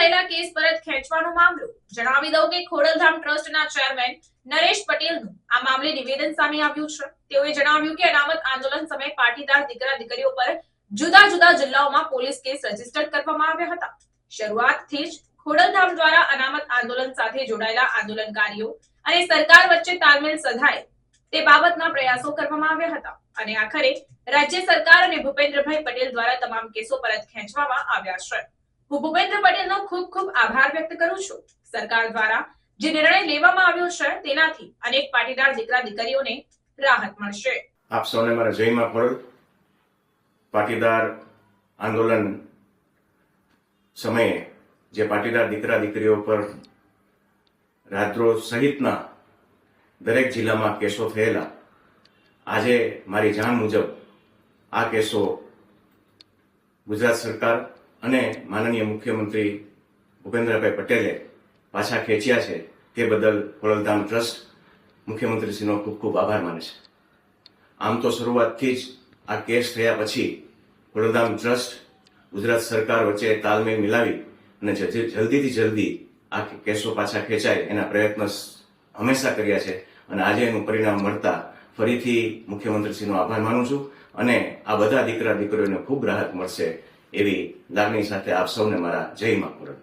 થયેલા કેસ પરત ખેંચવાનો મામલો. જણાવી દઉં કે ખોડલધામ ટ્રસ્ટના ચેરમેન નરેશ પટેલનું આ મામલે નિવેદન સામે આવ્યું છે. તેઓએ જણાવ્યું કે અનામત આંદોલન સમયે પાટીદાર દીકરા દીકરીઓ પર જુદા જુદા જિલ્લાઓમાં પોલીસ કેસ રજિસ્ટર કરવામાં આવ્યા હતા. શરૂઆતથી જ ખોડલધામ દ્વારા અનામત આંદોલન સાથે જોડાયેલા આંદોલનકારીઓ અને સરકાર વચ્ચે તાલમેલ સધાય તે બાબતના પ્રયાસો કરવામાં આવ્યા હતા. અને આખરે રાજ્ય સરકાર અને ભૂપેન્દ્રભાઈ પટેલ દ્વારા તમામ કેસો પરત ખેંચવામાં આવ્યા છે. હું ભૂપેન્દ્ર પટેલનો ખૂબ ખૂબ આભાર વ્યક્ત કરું છું. સરકાર દ્વારા જે નિર્ણય લેવામાં આવ્યો છે, તેનાથી અનેક પાટીદાર દીકરા દીકરીઓને રાહત મળશે. આપ સૌને મારા જયમાં પણ પાટીદાર આંદોલન સમયે જે પાટીદાર દીકરા દીકરીઓ પર રાત્રો સહિતના દરેક જિલ્લામાં કેસો થયેલા, આજે મારી જાણ મુજબ આ કેસો ગુજરાત સરકાર અને માનનીય મુખ્યમંત્રી ભૂપેન્દ્રભાઈ પટેલે પાછા ખેંચ્યા છે તે બદલ ખોડલધામ ટ્રસ્ટ મુખ્યમંત્રીશ્રીનો ખૂબ ખૂબ આભાર માને છે. આમ તો શરૂઆતથી જ આ કેસ થયા પછી વડોદરામ ટ્રસ્ટ, ગુજરાત સરકાર વચ્ચે તાલમેલ મિલાવી અને જલ્દીથી જલ્દી આ કેસો પાછા ખેંચાય એના પ્રયત્ન હંમેશા કર્યા છે અને આજે એનું પરિણામ મળતા ફરીથી મુખ્યમંત્રીશ્રીનો આભાર માનું છું અને આ બધા દીકરા દીકરીઓને ખૂબ રાહત મળશે એવી લાગણી સાથે આપ સૌને મારા જય મા પૂરણ